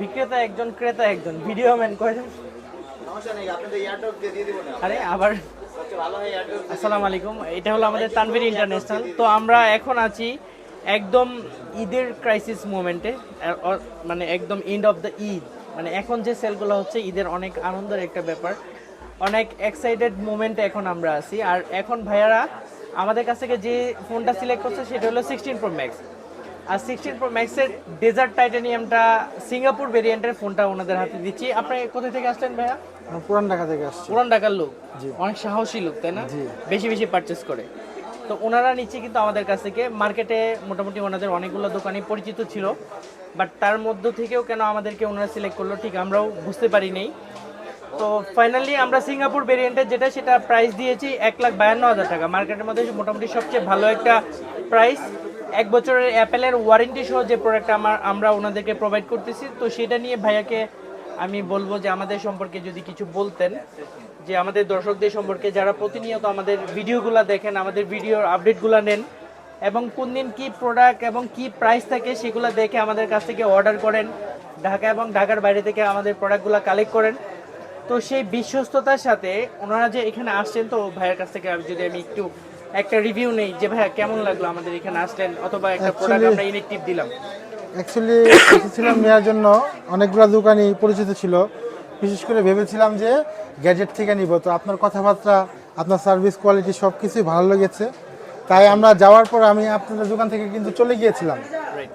বিক্রেতা একজন ক্রেতা একজন ভিডিও ম্যান কয়জন? আরে আবার আসসালামু আলাইকুম এটা হলো আমাদের তানভীর ইন্টারন্যাশনাল তো আমরা এখন আছি একদম ঈদের ক্রাইসিস মোমেন্টে মানে একদম এন্ড অফ দ্য ঈদ। মানে এখন যে সেলগুলো হচ্ছে ঈদের অনেক আনন্দের একটা ব্যাপার। অনেক এক্সাইটেড মোমেন্টে এখন আমরা আছি। আর এখন ভাইয়ারা আমাদের কাছ থেকে যে ফোনটা সিলেক্ট করছে সেটা হলো সিক্সটিন প্রো ম্যাক্স আর সিক্সটিন প্রো ম্যাক্সের ডেজার্ট টাইটানিয়ামটা সিঙ্গাপুর ভেরিয়েন্টের ফোনটা ওনাদের হাতে দিচ্ছি। আপনি কোথা থেকে আসলেন ভাইয়া? পুরান ঢাকা থেকে আসছি। পুরান ঢাকার লোক? অনেক সাহসী লোক তাই না? বেশি বেশি পারচেস করে। তো ওনারা নিচে কিন্তু আমাদের কাছ থেকে। মার্কেটে মোটামুটি ওনাদের অনেকগুলো দোকানে পরিচিত ছিল। বাট তার মধ্য থেকেও কেন আমাদেরকে ওনারা সিলেক্ট করল ঠিক আমরাও বুঝতে পারি নেই তো ফাইনালি আমরা সিঙ্গাপুর ভেরিয়েন্টের যেটা সেটা প্রাইস দিয়েছি এক লাখ বায়ান্ন হাজার টাকা। মার্কেটের মধ্যে মোটামুটি সবচেয়ে ভালো একটা প্রাইস এক বছরের অ্যাপেলের ওয়ারেন্টি সহ যে প্রোডাক্ট আমার আমরা ওনাদেরকে প্রোভাইড করতেছি, তো সেটা নিয়ে ভাইয়াকে আমি বলব যে আমাদের সম্পর্কে যদি কিছু বলতেন, যে আমাদের দর্শকদের সম্পর্কে যারা প্রতিনিয়ত আমাদের ভিডিওগুলো দেখেন, আমাদের ভিডিওর আপডেটগুলো নেন, এবং কোন দিন কী প্রোডাক্ট এবং কি প্রাইস থাকে সেগুলো দেখে আমাদের কাছ থেকে অর্ডার করেন, ঢাকা এবং ঢাকার বাইরে থেকে আমাদের প্রোডাক্টগুলো কালেক্ট করেন। তো সেই বিশ্বস্ততার সাথে ওনারা যে এখানে আসছেন, তো ভাইয়ের কাছ থেকে যদি আমি একটু একটা রিভিউ নেই যে ভাইয়া কেমন লাগল আমাদের এখানে আসলেন? অথবা একটা প্রোডাক্ট আমরা ইলেকটিভ দিলাম। অ্যাকচুয়ালি এসেছিলাম নেওয়ার জন্য। অনেকগুলো দোকানই পরিচিত ছিল। বিশেষ করে ভেবেছিলাম যে গ্যাজেট থেকে নিব। তো আপনার কথাবার্তা আপনার সার্ভিস কোয়ালিটি সব কিছুই ভালো লেগেছে। তাই আমরা যাওয়ার পর আমি আপনাদের দোকান থেকে কিন্তু চলে গিয়েছিলাম।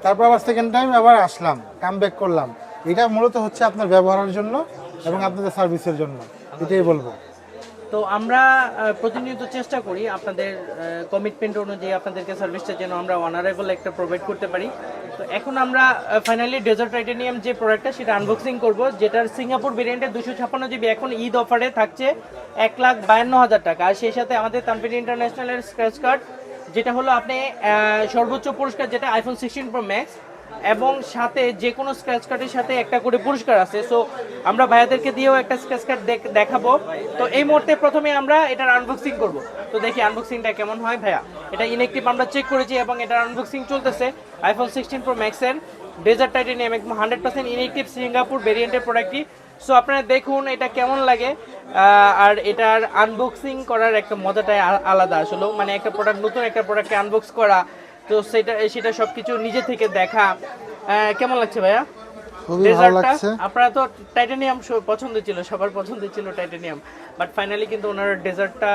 তারপর আবার সেকেন্ড টাইম আবার আসলাম কাম ব্যাক করলাম। এটা মূলত হচ্ছে আপনার ব্যবহারের জন্য এবং আপনাদের সার্ভিসের জন্য। এটাই বলব। তো আমরা প্রতিনিয়ত চেষ্টা করি আপনাদের কমিটমেন্ট অনুযায়ী আপনাদেরকে সার্ভিসটা যেন আমরা অনারেবল একটা প্রোভাইড করতে পারি। তো এখন আমরা ফাইনালি ডেজার্ট টাইটানিয়াম যে প্রোডাক্টটা সেটা আনবক্সিং করব, যেটার সিঙ্গাপুর ভেরিয়েন্টের দুশো ছাপ্পান্ন জিবি এখন ঈদ অফারে থাকছে এক লাখ বায়ান্ন হাজার টাকা। আর সেই সাথে আমাদের তানপিন ইন্টারন্যাশনালের স্ক্র্যাচ কার্ড যেটা হলো আপনি সর্বোচ্চ পুরস্কার যেটা আইফোন সিক্সটিন প্রো ম্যাক্স এবং সাথে যে কোনো স্ক্র্যাচ কার্ডের সাথে একটা করে পুরস্কার আছে। সো আমরা ভাইয়াদেরকে দিয়েও একটা স্ক্র্যাচ কার্ড দেখাবো। তো এই মুহূর্তে প্রথমে আমরা এটার আনবক্সিং করব। তো দেখি আনবক্সিংটা কেমন হয় ভাইয়া। এটা ইনেকটিভ আমরা চেক করেছি এবং এটার আনবক্সিং চলতেছে। আইফোন সিক্সটিন প্রো ম্যাক্সের ডেজার্ট টাইটেনিয়াম একদম হান্ড্রেড পার্সেন্ট ইনেকটিভ সিঙ্গাপুর ভেরিয়েন্টের প্রোডাক্টটি সো আপনারা দেখুন এটা কেমন লাগে। আর এটার আনবক্সিং করার একটা মজাটাই আলাদা। আসলে মানে একটা প্রোডাক্ট নতুন একটা প্রোডাক্টকে আনবক্স করা তো সেটা সেটা সবকিছু নিজে থেকে দেখা। আহ, কেমন লাগছে ভাইয়া? খুবই ভালো লাগছে। আপনারা তো টাইটানিয়াম পছন্দ ছিল সবার পছন্দ ছিল টাইটানিয়াম বাট ফাইনালি কিন্তু ওনারা ডেজার্টটা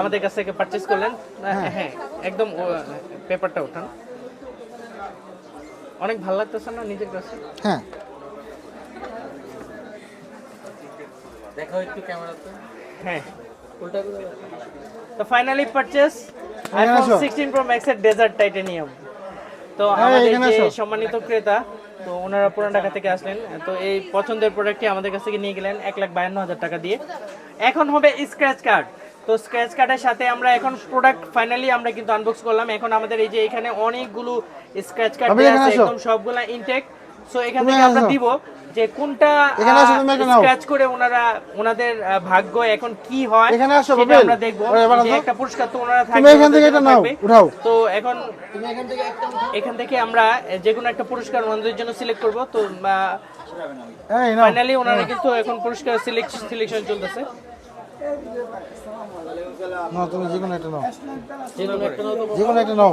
আমাদের কাছ থেকে পারচেজ করলেন। হ্যাঁ। একদম পেপারটা ওঠান। অনেক ভালো লাগতেছে না নিজের কাছে? হ্যাঁ। দেখো একটু ক্যামেরাতে। হ্যাঁ। তো ফাইনালি পারচেজ আইফোন আসো। 16 প্রো ম্যাক্স এর ডেজার্ট টাইটানিয়াম তো হ্যাঁ, আমাদের যে সম্মানিত ক্রেতা তো ওনারা পুরান ঢাকা থেকে আসলেন। তো এই পছন্দের প্রোডাক্টটি আমাদের কাছ থেকে নিয়ে গেলেন এক লাখ বায়ান্ন হাজার টাকা দিয়ে। এখন হবে স্ক্র্যাচ কার্ড তো স্ক্র্যাচ কার্ডের সাথে আমরা এখন প্রোডাক্ট ফাইনালি আমরা কিন্তু আনবক্স করলাম। এখন আমাদের এই যে এখানে অনেকগুলো স্ক্র্যাচ কার্ড আছে। একদম সবগুলা ইনটেক সো এখান থেকে আমরা। দিব যে কোনটা এখানে তুমি স্ক্র্যাচ করে ওনারা ওনাদের ভাগ্য এখন কি হয় এখানে আসো, সেটা আমরা দেখব একটা পুরস্কার তো ওনারা তুমি থাকবে এখান থেকে এটা নাও, উঠাও। তো এখন এখান থেকে আমরা যে কোনো একটা পুরস্কার ওনাদের জন্য সিলেক্ট করব। তো ফাইনালি ওনারা কিন্তু এখন পুরস্কার সিলেকশন চলতেছে। নাও তুমি যে কোনো একটা নাও। যে কোনো একটা নাও। যে কোনো একটা নাও।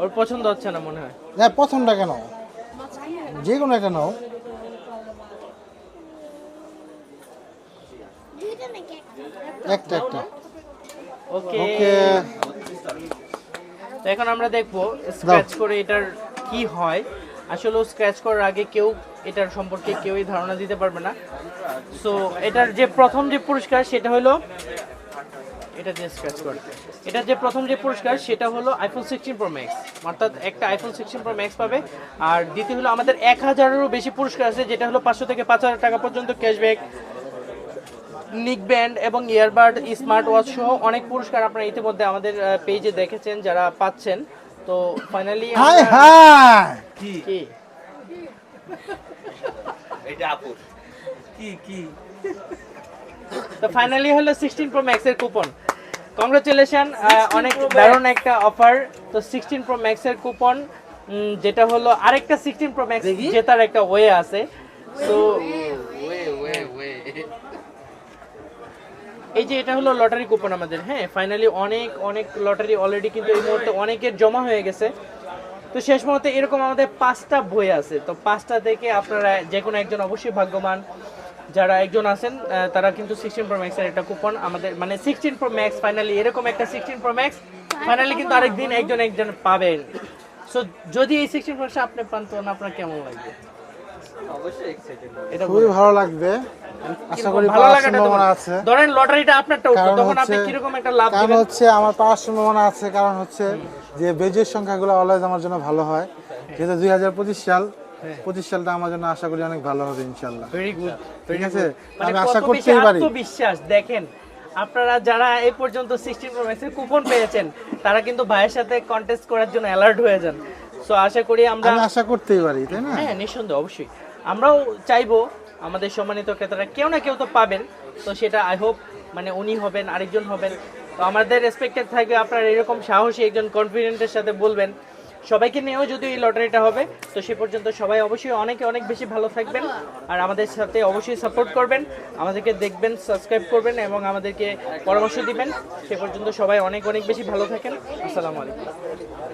ওর পছন্দ হচ্ছে না মনে হয়। হ্যাঁ প্রথমটা কেন? যে কোনো একটা নাও। একটা একটা। ওকে ওকে। তো এখন আমরা দেখব স্ক্র্যাচ করে এটার কি হয়। আসলে স্ক্র্যাচ করার আগে কেউ এটার সম্পর্কে কেউই ধারণা দিতে পারবে না। সো এটার যে প্রথম যে পুরস্কার সেটা হলো এটা যে স্ক্র্যাচ করে। এটার যে প্রথম যে পুরস্কার সেটা হলো আইফোন সিক্সটিন প্রো ম্যাক্স অর্থাৎ একটা আইফোন সিক্সটিন প্রো ম্যাক্স পাবে। আর দ্বিতীয় হলো আমাদের এক হাজারেরও বেশি পুরস্কার আছে যেটা হলো পাঁচশো থেকে পাঁচ হাজার টাকা পর্যন্ত ক্যাশব্যাক নিক ব্যান্ড এবং ইয়ারবাড স্মার্ট ওয়াচ সহ অনেক পুরস্কার আপনারা ইতিমধ্যে আমাদের পেজে দেখেছেন যারা পাচ্ছেন। তো ফাইনালি হাই হাই! কি? এটা আপুর। কি কি? তো ফাইনালি হলো সিক্সটিন প্রো ম্যাক্সের কুপন কংগ্রেচুলেশন অনেক দারুণ একটা অফার তো সিক্সটিন প্রো ম্যাক্সের কুপন যেটা হলো আরেকটা সিক্সটিন প্রো ম্যাক্স জেতার একটা ওয়ে আছে। তো এই যে এটা হলো লটারি কুপন আমাদের হ্যাঁ ফাইনালি অনেক অনেক লটারি অলরেডি কিন্তু এই মুহূর্তে অনেকের জমা হয়ে গেছে। তো শেষ মুহূর্তে এরকম আমাদের পাঁচটা বই আছে। তো পাঁচটা থেকে আপনারা যে কোনো একজন অবশ্যই ভাগ্যবান। যারা একজন আছেন তারা কিন্তু সিক্সটিন প্রো ম্যাক্সের একটা কুপন আমাদের মানে সিক্সটিন প্রো ম্যাক্স ফাইনালি এরকম একটা সিক্সটিন প্রো ম্যাক্স ফাইনালি কিন্তু আরেকদিন একজন একজন পাবেন সো যদি এই সিক্সটিন প্রো আপনি পান তখন আপনার কেমন লাগবে? অবশ্যই এক্সাইটেড এটা খুবই ভালো লাগবে। আশা করি ভালো সম্ভাবনা আছে। ধরেন লটারিটা আপনারটা উঠল তখন আপনি হচ্ছে- কীরকম একটা লাভ কারণ হচ্ছে আমার পাওয়ার সম্ভাবনা আছে কারণ হচ্ছে যে বেজের সংখ্যাগুলো অলওয়েজ আমার জন্য ভালো হয়। যেহেতু দুই হাজার পঁচিশ সাল পঁচিশ সালটা আমার জন্য আশা করি অনেক ভালো হবে ইনশাল্লাহ ভেরি গুড ঠিক আছে? মানে আমি আশা করতেই পারি। আত্মবিশ্বাস দেখেন আপনারা যারা এই পর্যন্ত সিক্সটিন প্রো ম্যাক্সের কুপন পেয়েছেন তারা কিন্তু ভাইয়ের সাথে কন্টেস্ট করার জন্য অ্যালার্ট হয়ে যান। সো আশা করি আমরা আশা করতেই পারি তাই না? হ্যাঁ নিঃসন্দেহ অবশ্যই। আমরাও চাইব আমাদের সম্মানিত ক্রেতারা কেউ না কেউ তো পাবেন। তো সেটা আই হোপ মানে উনি হবেন আরেকজন হবেন। তো আমাদের রেসপেক্টেড থাকবে আপনারা এরকম সাহসী একজন কনফিডেন্টের সাথে বলবেন। সবাইকে নিয়েও যদি এই লটারিটা হবে, তো সে পর্যন্ত সবাই অবশ্যই অনেকে অনেক বেশি ভালো থাকবেন। আর আমাদের সাথে অবশ্যই সাপোর্ট করবেন, আমাদেরকে দেখবেন সাবস্ক্রাইব করবেন এবং আমাদেরকে পরামর্শ দিবেন। সে পর্যন্ত সবাই অনেক অনেক বেশি ভালো থাকেন। আসসালামু আলাইকুম।